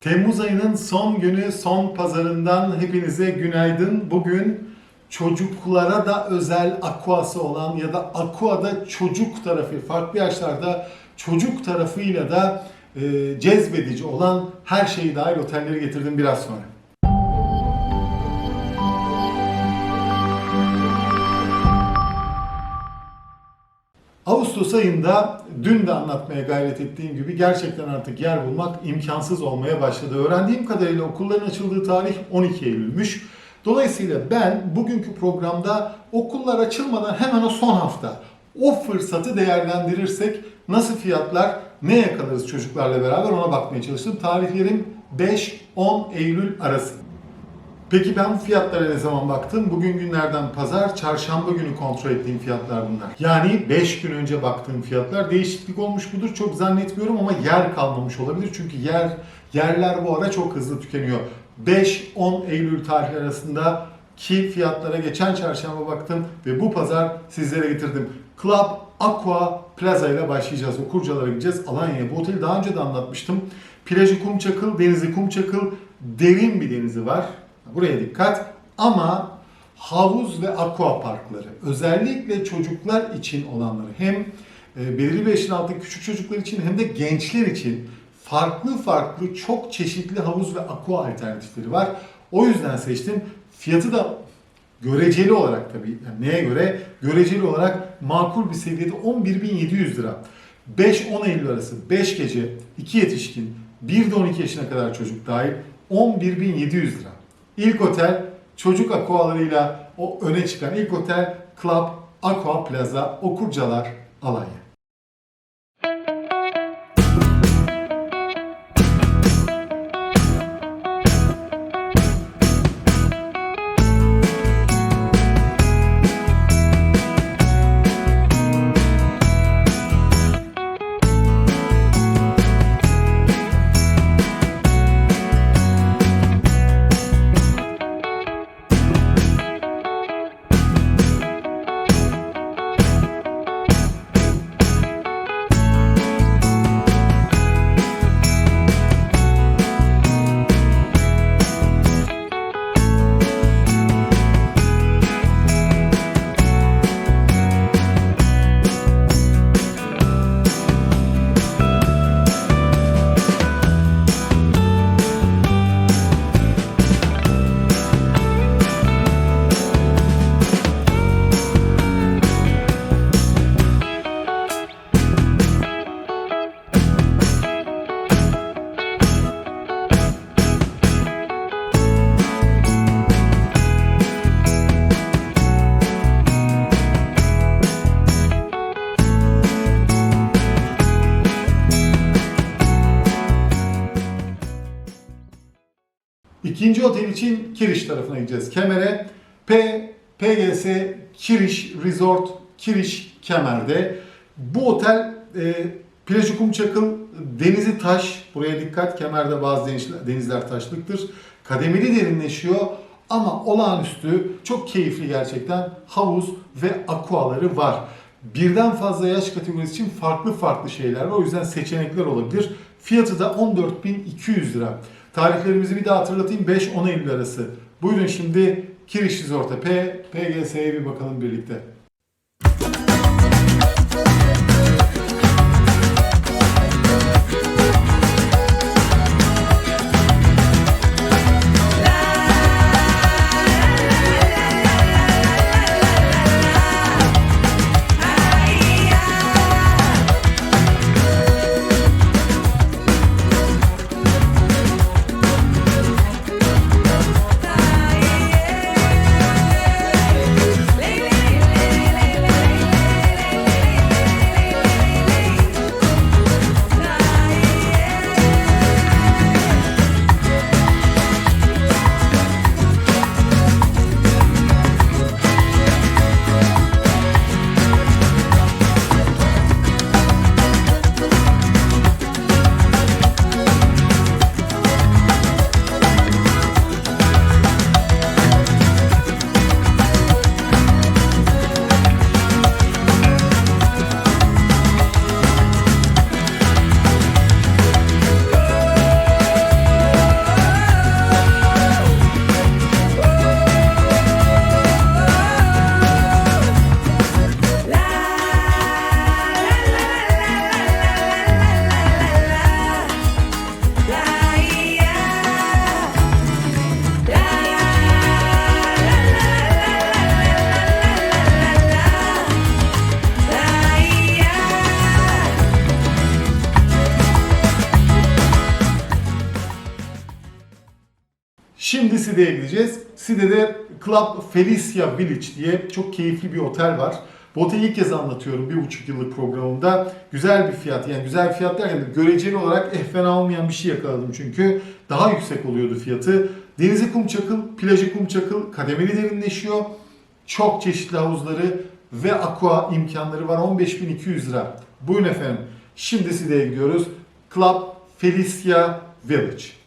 Temmuz ayının son günü, son pazarından hepinize günaydın. Bugün çocuklara da özel aquası olan ya da aquada çocuk tarafı, farklı yaşlarda çocuk tarafıyla da e, cezbedici olan her şeyi dahil otelleri getirdim biraz sonra. Ağustos ayında dün de anlatmaya gayret ettiğim gibi gerçekten artık yer bulmak imkansız olmaya başladı. Öğrendiğim kadarıyla okulların açıldığı tarih 12 Eylül'müş. Dolayısıyla ben bugünkü programda okullar açılmadan hemen o son hafta o fırsatı değerlendirirsek nasıl fiyatlar ne yakalarız çocuklarla beraber ona bakmaya çalıştım. Tarihlerim 5-10 Eylül arası. Peki ben bu fiyatlara ne zaman baktım? Bugün günlerden pazar, çarşamba günü kontrol ettiğim fiyatlar bunlar. Yani 5 gün önce baktığım fiyatlar değişiklik olmuş mudur çok zannetmiyorum ama yer kalmamış olabilir. Çünkü yer yerler bu ara çok hızlı tükeniyor. 5-10 Eylül tarihleri arasında ki fiyatlara geçen çarşamba baktım ve bu pazar sizlere getirdim. Club Aqua Plaza ile başlayacağız. Okurcalara gideceğiz. Alanya'ya. Bu oteli daha önce de anlatmıştım. Plajı Kumçakıl, denizi Kumçakıl, derin bir denizi var. Buraya dikkat. Ama havuz ve aqua parkları özellikle çocuklar için olanları hem e, belirli bir yaşın altındaki küçük çocuklar için hem de gençler için farklı farklı çok çeşitli havuz ve aqua alternatifleri var. O yüzden seçtim. Fiyatı da göreceli olarak tabii yani neye göre? Göreceli olarak makul bir seviyede 11.700 lira. 5-10 Eylül arası 5 gece 2 yetişkin 1 de 12 yaşına kadar çocuk dahil 11.700 lira. İlk otel çocuk aqualarıyla o öne çıkan ilk otel Club Aqua Plaza Okurcalar Alanya. Otel için Kiriş tarafına gideceğiz. Kemer'e P, PGS Kiriş Resort Kiriş Kemer'de. Bu otel e, plajı Kumçakıl, denizi taş. Buraya dikkat. Kemer'de bazı denizler, denizler taşlıktır. Kademeli derinleşiyor ama olağanüstü çok keyifli gerçekten havuz ve aquaları var. Birden fazla yaş kategorisi için farklı farklı şeyler var. O yüzden seçenekler olabilir. Fiyatı da 14.200 lira. Tarihlerimizi bir daha hatırlatayım. 5-10 Eylül arası. Buyurun şimdi Kiriş Resort'a P, PGS'ye bir bakalım birlikte. Side'ye gideceğiz. Side'de Club Felicia Village diye çok keyifli bir otel var. Bu oteli ilk kez anlatıyorum bir buçuk yıllık programımda. Güzel bir fiyat yani güzel bir fiyat derken de göreceli olarak eh fena olmayan bir şey yakaladım çünkü. Daha yüksek oluyordu fiyatı. Denizi kum çakıl, plajı kum çakıl, kademeli derinleşiyor. Çok çeşitli havuzları ve aqua imkanları var. 15.200 lira. Buyurun efendim. Şimdi Side'ye gidiyoruz. Club Felicia Village.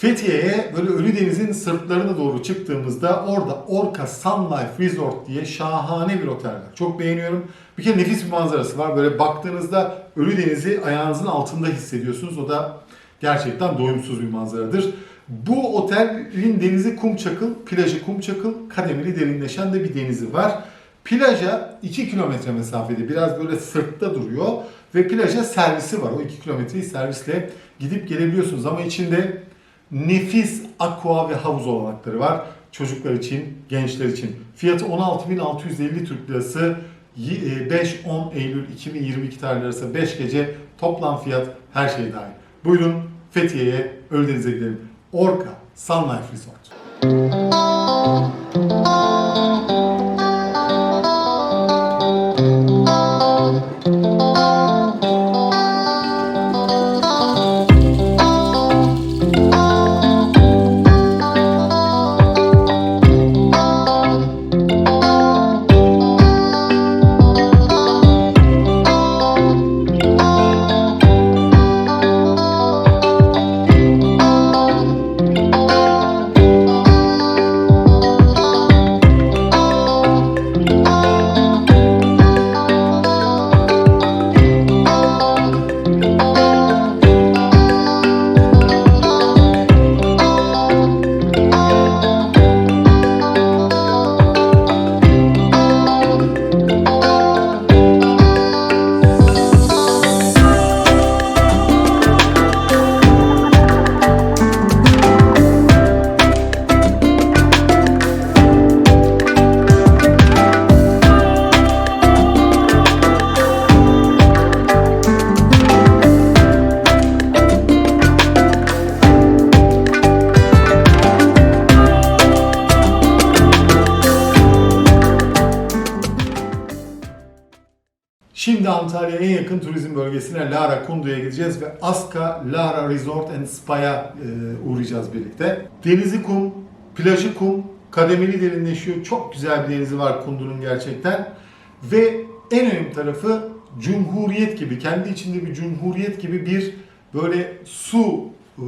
Fethiye'ye böyle Ölüdeniz'in sırtlarına doğru çıktığımızda orada Orca Sun Life Resort diye şahane bir otel var. Çok beğeniyorum. Bir kere nefis bir manzarası var. Böyle baktığınızda Ölüdeniz'i ayağınızın altında hissediyorsunuz. O da gerçekten doyumsuz bir manzaradır. Bu otelin denizi kum çakıl, plajı kum çakıl, kademeli derinleşen de bir denizi var. Plaja 2 kilometre mesafede biraz böyle sırtta duruyor ve plaja servisi var. O 2 kilometreyi servisle gidip gelebiliyorsunuz ama içinde nefis aqua ve havuz olanakları var. Çocuklar için, gençler için. Fiyatı 16.650 Türk Lirası. Y- e, 5-10 Eylül 2022 tarihleri arasında 5 gece toplam fiyat her şey dahil. Buyurun Fethiye'ye, Ölüdeniz'e gidelim. Orca Sun Life Resort. Şimdi Antalya'ya en yakın turizm bölgesine Lara Kundu'ya gideceğiz ve Aska Lara Resort and Spa'ya e, uğrayacağız birlikte. Denizi kum, plajı kum, kademeli derinleşiyor. Çok güzel bir denizi var Kundu'nun gerçekten. Ve en önemli tarafı Cumhuriyet gibi, kendi içinde bir Cumhuriyet gibi bir böyle su e,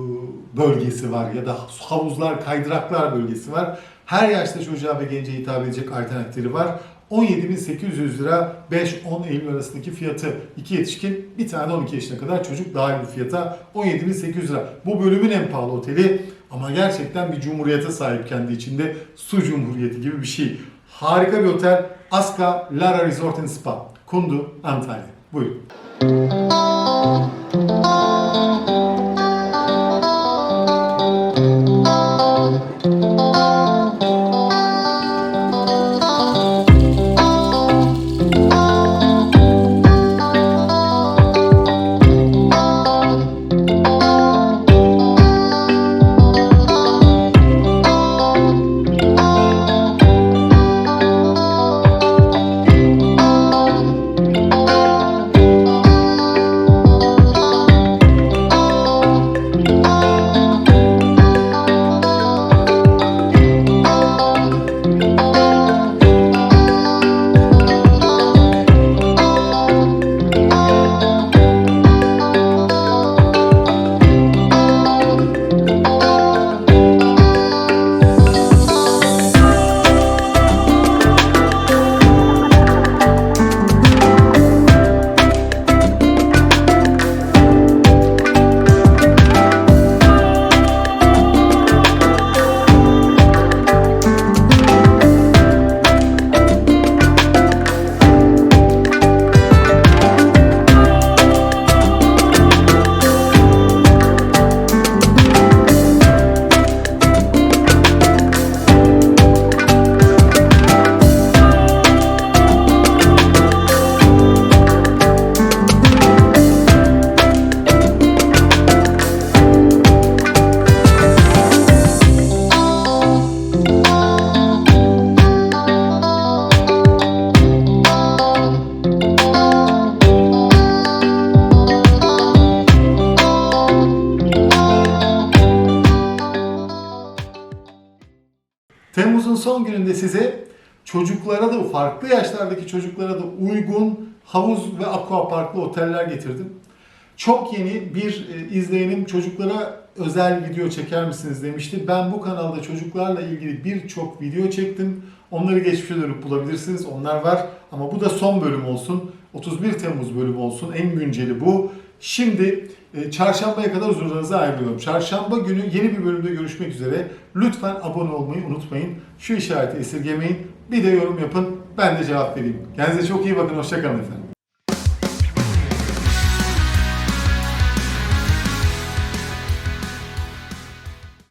bölgesi var ya da havuzlar, kaydıraklar bölgesi var. Her yaşta çocuğa ve gence hitap edecek alternatifleri var. 17.800 lira 5-10 Eylül arasındaki fiyatı. iki yetişkin, bir tane de 12 yaşına kadar çocuk dahil bir fiyata 17.800 lira. Bu bölümün en pahalı oteli ama gerçekten bir cumhuriyete sahip kendi içinde. Su Cumhuriyeti gibi bir şey. Harika bir otel. Aska Lara Resort and Spa. Kundu, Antalya. Buyurun. Son gününde size çocuklara da farklı yaşlardaki çocuklara da uygun havuz ve aquaparklı oteller getirdim. Çok yeni bir e, izleyenim çocuklara özel video çeker misiniz demişti. Ben bu kanalda çocuklarla ilgili birçok video çektim. Onları geçmişe dönüp bulabilirsiniz. Onlar var ama bu da son bölüm olsun. 31 Temmuz bölümü olsun. En günceli bu. Şimdi e, çarşambaya kadar huzurlarınıza ayrılıyorum. Çarşamba günü yeni bir bölümde görüşmek üzere. Lütfen abone olmayı unutmayın. Şu işareti esirgemeyin. Bir de yorum yapın. Ben de cevap vereyim. Kendinize çok iyi bakın. Hoşçakalın efendim.